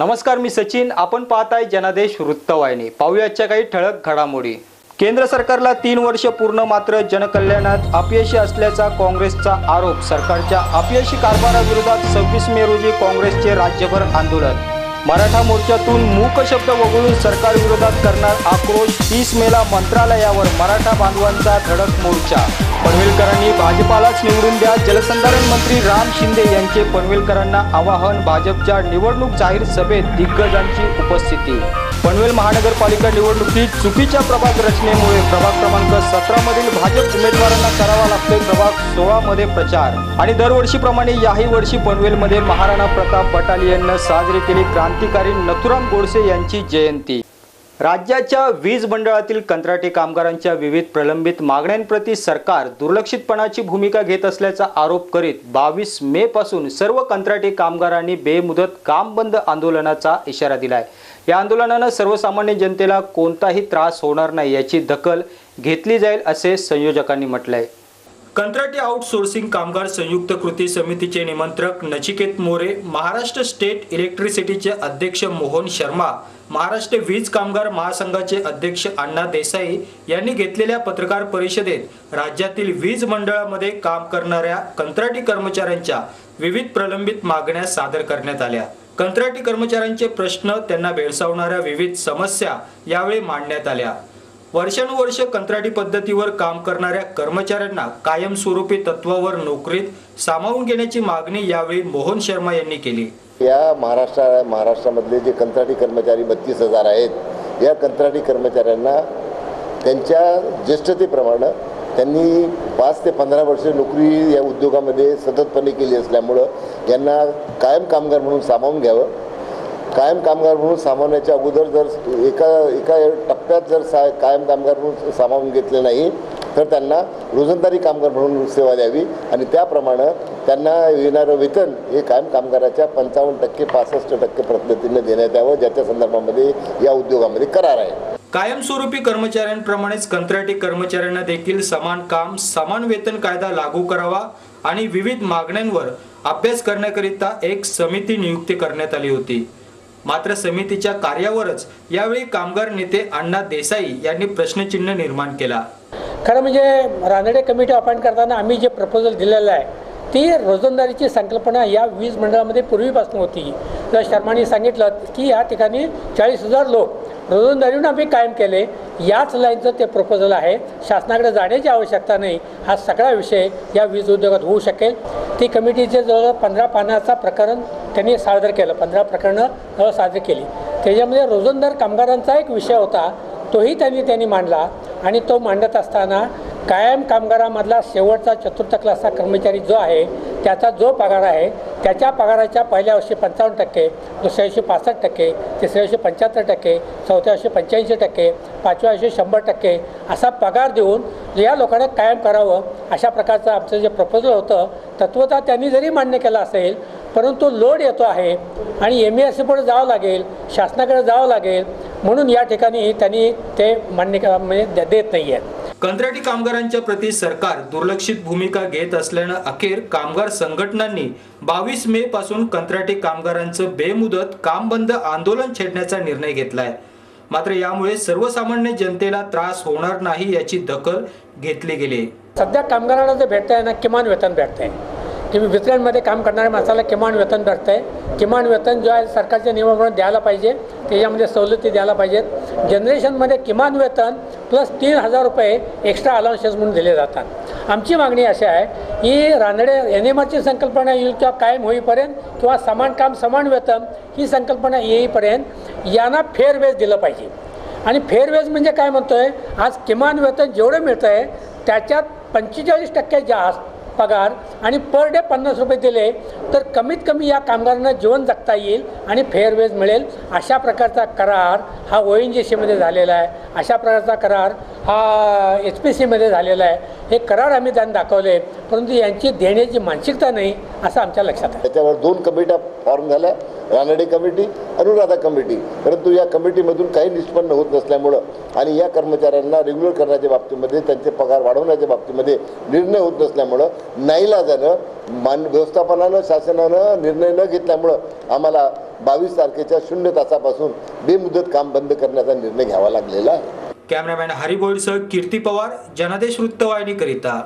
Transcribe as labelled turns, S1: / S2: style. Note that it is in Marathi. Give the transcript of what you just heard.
S1: नमस्कार मी सचिन. आपण पाहताय जनादेश वृत्तवाहिनी. पाहुयाच्या काही ठळक घडामोडी. केंद्र सरकारला तीन वर्ष पूर्ण मात्र जनकल्याणात अपयशी असल्याचा काँग्रेसचा आरोप. सरकारच्या अपयशी कारभाराविरोधात सव्वीस मे रोजी काँग्रेसचे राज्यभर आंदोलन. मराठा मोर्चातून मूक शब्द वगळून सरकारविरोधात करणार आक्रोश तीस मेला मंत्रालयावर मराठा बांधवांचा धडक मोर्चा. पनवेलकरांनी भाजपालाच निवडून द्या. जलसंधारण मंत्री राम शिंदे यांचे पनवेलकरांना आवाहन. भाजपच्या निवडणूक जाहीर सभेत दिग्गजांची उपस्थिती. पनवेल महानगरपालिका निवडणुकीत चुकीच्या प्रभाग रचनेमुळे प्रभाग क्रमांक सतरा मधील भाजप उमेदवारांना करावा लागतोय प्रभाग सोळा मध्ये प्रचार. आणि दरवर्षीप्रमाणे याही वर्षी पनवेलमध्ये महाराणा प्रताप बटालियननं साजरी केली क्रांतिकारी नथुराम गोडसे यांची जयंती. राज्याच्या वीज मंडळातील कंत्राटी कामगारांच्या विविध प्रलंबित मागण्यांप्रती सरकार दुर्लक्षितपणाची भूमिका घेत असल्याचा आरोप करीत बावीस मे पासून सर्व कंत्राटी कामगारांनी बेमुदत काम बंद आंदोलनाचा इशारा दिलाय. या आंदोलनानं सर्वसामान्य जनतेला कोणताही त्रास होणार नाही याची दखल घेतली जाईल असे संयोजकांनी म्हटलंय. कंत्राटी आउटसोर्सिंग कामगार संयुक्त कृती समितीचे निमंत्रक नचिकेत मोरे महाराष्ट्र स्टेट इलेक्ट्रिसिटीचे अध्यक्ष मोहन शर्मा महाराष्ट्र वीज कामगार महासंघाचे अध्यक्ष अण्णा देसाई यांनी घेतलेल्या पत्रकार परिषदेत राज्यातील वीज मंडळामध्ये काम करणाऱ्या कंत्राटी कर्मचाऱ्यांच्या विविध प्रलंबित मागण्या सादर करण्यात आल्या. कंत्राटी कर्मचाऱ्यांचे प्रश्न त्यांना भेडसावणाऱ्या विविध समस्या यावेळी मांडण्यात आल्या. वर्षानुवर्ष कंत्राटी पद्धतीवर काम करणाऱ्या कर्मचाऱ्यांना कायमस्वरूपी तत्वावर नोकरीत सामावून घेण्याची मागणी यावेळी मोहन शर्मा यांनी केली.
S2: या महाराष्ट्र महाराष्ट्रामधले जे कंत्राटी कर्मचारी बत्तीस हजार आहेत या कंत्राटी कर्मचाऱ्यांना त्यांच्या ज्येष्ठतेप्रमाणे त्यांनी पाच ते पंधरा वर्ष नोकरी या उद्योगामध्ये सततपणे केली असल्यामुळं यांना कायम कामगार म्हणून सामावून घ्यावं. कायम कामगार म्हणून सामावण्याच्या अगोदर जर एका एका टप्प्यात जर सा कायम कामगार म्हणून सामावून घेतले नाही तर त्यांना रोजंदारी कामगार म्हणून सेवा द्यावी आणि त्याप्रमाणे त्यांना येणारं वेतन हे कायम कामगाराच्या पंचावन्न टक्के पासष्ट टक्के पद्धतीने देण्यात यावं ज्याच्या संदर्भामध्ये या उद्योगामध्ये करार आहे.
S1: कायमस्वरूपी कर्मचाऱ्यांप्रमाणेच कंत्राटी कर्मचाऱ्यांना देखील समान काम समान वेतन कायदा लागू करावा आणि विविध मागण्यांवर अभ्यास करण्याकरिता एक समिती नियुक्ती करण्यात आली होती. मात्र समितीच्या कार्यावरच यावेळी कामगार नेते अण्णा देसाई यांनी प्रश्नचिन्ह निर्माण केला.
S3: खरं म्हणजे रानडे कमिटी अपॉइंट करताना आम्ही जे प्रपोजल दिलेलं आहे ती रोजंदारीची संकल्पना या वीज मंडळामध्ये पूर्वीपासून होती. तर शर्मानी सांगितलं की या ठिकाणी चाळीस हजार लोक रोजंदारीहून आम्ही कायम केले. याच लाईनचं ते प्रपोजल आहे. शासनाकडे जाण्याची आवश्यकता नाही. हा सगळा विषय या वीज उद्योगात होऊ शकेल. ती कमिटीचे जवळ पंधरा पानाचा प्रकरण त्यांनी सादर केलं. पंधरा प्रकरणं जवळ सादर केली. त्याच्यामध्ये रोजंदार कामगारांचा एक विषय होता. तोही त्यांनी त्यांनी मांडला आणि तो मांडत असताना कायम कामगारामधला शेवटचा चतुर्थ क्लासचा कर्मचारी जो आहे त्याचा जो पगार आहे त्याच्या पगाराच्या पहिल्या वर्षी पंचावन्न टक्के दुसऱ्या वर्षी पासष्ट टक्के तिसऱ्या वर्षी पंच्याहत्तर टक्के चौथ्या वर्षी पंच्याऐंशी टक्के पाचव्या वर्षी शंभर टक्के असा पगार देऊन या लोकांना कायम करावं अशा प्रकारचं आमचं जे प्रपोजल होतं तत्वता त्यांनी जरी मान्य केलं असेल परंतु लोड येतो आहे आणि एम एस पुढे जावं लागेल शासनाकडे जावं लागेल म्हणून या ठिकाणी त्यांनी ते मान्य म्हणजे द- देत नाही आहेत
S1: कंत्राटी कामगारांच्या प्रती सरकार दुर्लक्षित भूमिका घेत असल्यानं अखेर कामगार संघटनांनी बावीस मे पासून कंत्राटी कामगारांचं बेमुदत काम बंद आंदोलन छेडण्याचा निर्णय घेतलाय. मात्र यामुळे सर्वसामान्य जनतेला त्रास होणार नाही याची दखल घेतली गेली.
S3: सध्या कामगारांना जे भेटतं आहे ना किमान वेतन भेटतं आहे तुम्ही वितरणमध्ये काम करणाऱ्या माणसाला किमान वेतन भेटतं आहे किमान वेतन जो आहे सरकारच्या नियमाप्रमाणे द्यायला पाहिजे. त्याच्यामध्ये सवलती द्यायला पाहिजेत. जनरेशनमध्ये किमान वेतन प्लस तीन हजार रुपये एक्स्ट्रा अलाउन्सेस म्हणून दिले जातात. आमची मागणी अशी आहे की रानडे एन एम आरची संकल्पना येईल किंवा कायम होईपर्यंत किंवा समान काम समान वेतन ही संकल्पना येईपर्यंत यांना फेअरवेज दिलं पाहिजे. आणि फेअरवेज म्हणजे काय म्हणतो आहे आज किमान वेतन जेवढं मिळतं आहे त्याच्यात पंचेचाळीस टक्के जास्त पगार आणि पर डे पन्नास रुपये दिले तर कमीत कमी या कामगारांना जीवन जगता येईल आणि फेअरवेज मिळेल. अशा प्रकारचा करार हा ओ एन जी सीमध्ये झालेला आहे. अशा प्रकारचा करार हा एच पी सीमध्ये झालेला आहे. हे करार आम्ही त्यांना दाखवले परंतु यांची देण्याची मानसिकता नाही असं आमच्या लक्षात आहे.
S2: त्याच्यावर दोन कमिट्या फॉर्म झाल्या रानडे कमिटी अनुराधा कमिटी. परंतु या कमिटीमधून काही निष्पन्न होत नसल्यामुळं आणि या कर्मचाऱ्यांना रेग्युलर करण्याच्या बाबतीमध्ये त्यांचे पगार वाढवण्याच्या बाबतीमध्ये निर्णय होत नसल्यामुळं नाईलाजानं मान व्यवस्थापनानं शासनानं निर्णय न घेतल्यामुळं आम्हाला बावीस तारखेच्या शून्य तासापासून बेमुदत काम बंद करण्याचा निर्णय घ्यावा लागलेला आहे.
S1: कॅमेरामॅन हरी बोईडसह कीर्ती पवार जनादेश वृत्तवाहिनीकरिता.